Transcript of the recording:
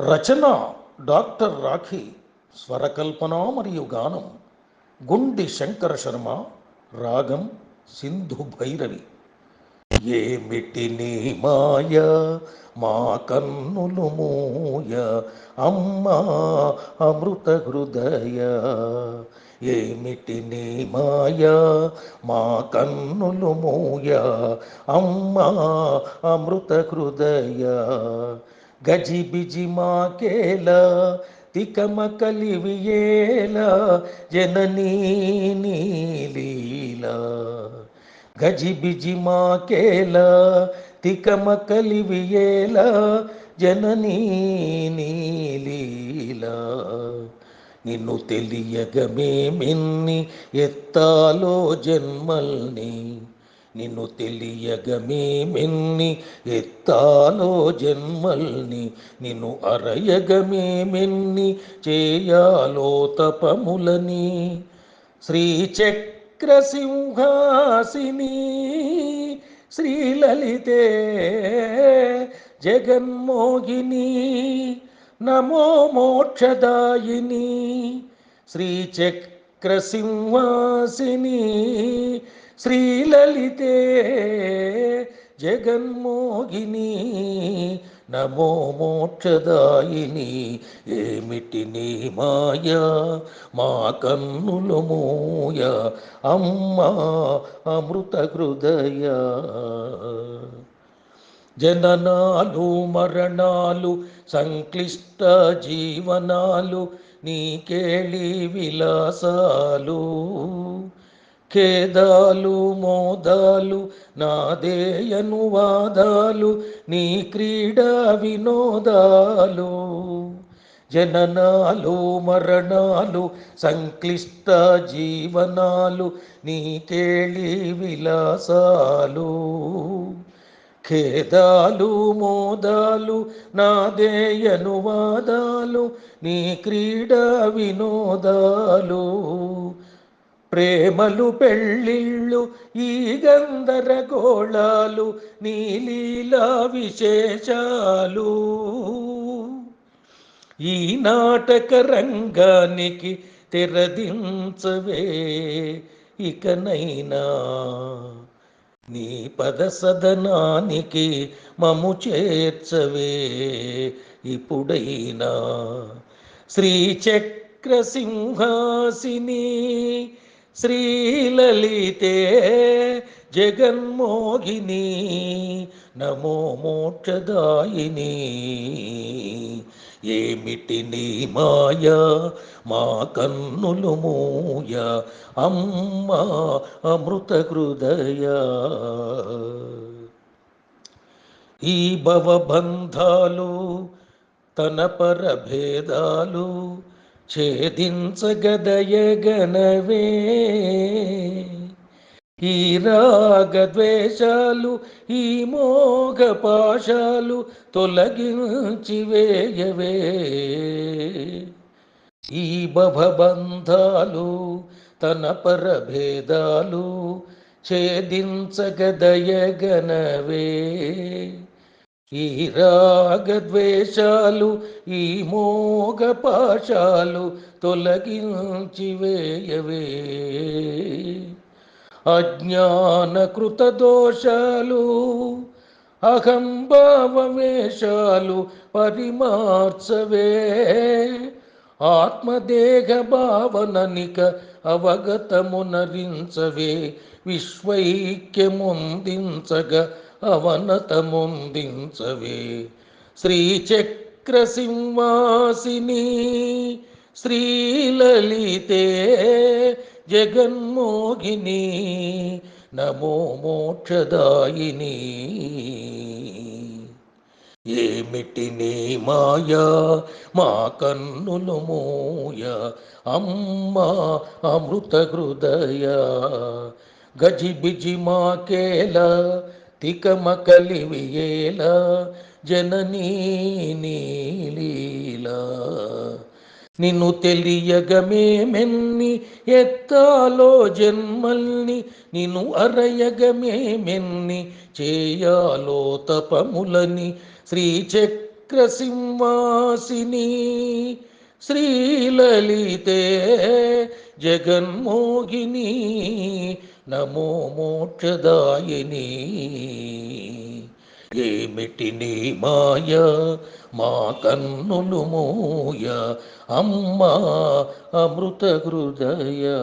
రచన doctor Rakhi. స్వరకల్పన మరియు గానం. గుండి శంకర శర్మ రాగం సింధు భైరవి. ఏమిటి నీ మాయ మా కన్నులు మూయ అమ్మా అమృత హృదయ. ఏమిటి నీ మాయ మా కన్నులు మూయ అమ్మా అమృత హృదయ. గజిబిజి మాకేల తికమకలివియేల జననీ నీలీలా. గజిబిజి మాకేల తికమకలివియేల జననీ నీలీలా. నిన్ను తెలియగమేమిన్ని ఎత్తాలో జన్మల్ని నిన్ను తెలియగమేమెన్ని ఎత్తాలో జన్మల్ని నిన్ను అరయగమేమెన్ని చేయాలో తపములని. శ్రీచక్ర సింహాసిని శ్రీలలితే జగన్మోహిని నమో మోక్షదాయిని. శ్రీచక్ర సింహాసిని శ్రీలలితే జగన్మోగిని నమో మోక్షదాయిని ఏమిటి నీ మాయ? మా కన్నులు మూయ. అమ్మా అమృత హృదయ. జననాలు మరణాలు సంక్లిష్ట జీవనాలు నీకేళి విలాసాలు. ఖేదాలు మోదాలు నాదేయను వాదాలు నీ క్రీడా వినోదాలు. జననాలు మరణాలు సంక్లిష్ట జీవనాలు నీ కేళి విలాసాలు. ఖేదాలు మోదాలు నాదేయను వాదాలు నీ క్రీడా వినోదాలు. ప్రేమలు పెళ్ళిళ్ళు ఈ గందరగోళాలు నీలీలా విశేషాలు. ఈ నాటక రంగానికి తెరదించవే ఇకనైనా. నీ పద సదనానికి మము చేర్చవే ఇప్పుడైనా. శ్రీచక్ర సింహాసిని శ్రీలలితే జగన్మోహిని నమో మోక్షదాయిని ఏమిటి నీ మాయా మా కన్నులు మూయ అమ్మా అమృత హృదయ ఈ భవబంధాలు తన పరభేదాలు ఛేదించగదయగనవే. ఈ రాగద్వేషాలు ఈ మోగ పాశాలు తొలగించి వేయవే. ఈ భవబంధాలు తన పరభేదాలు ఛేదించగదయగనవే. ఈ రాగద్వేషాలు ఈ మోగ పాశాలు తొలగించి వేయవే. అజ్ఞానకృత దోషాలు అహంభావవేషాలు పరిమార్చవే. ఆత్మదేహ భావననిక అవగతమునరించవే విశ్వైక్యముందించగ అవనతముందించవే. శ్రీచక్ర సింహాసిని శ్రీలలితే జగన్మోహిని నమో మోక్షదాయిని. ఏమిటి నీ మాయా? మా కన్నులు మోయ. అమ్మా అమృత హృదయ గజిబిజి మాకేలా తికమకలివియేల జననీ నీలీలా. నిన్ను తెలియగమేమెన్ని ఎత్తాలో జన్మల్ని నిన్ను అరయగమేమెన్ని చేయాలో తపములని శ్రీచక్ర చక్రసింహాసిని శ్రీలలితే జగన్మోగిని నమో మోక్షదాయిని ఏమిటి నీ మాయ? మా కన్నులు మోయ. అమ్మా అమృత హృదయ.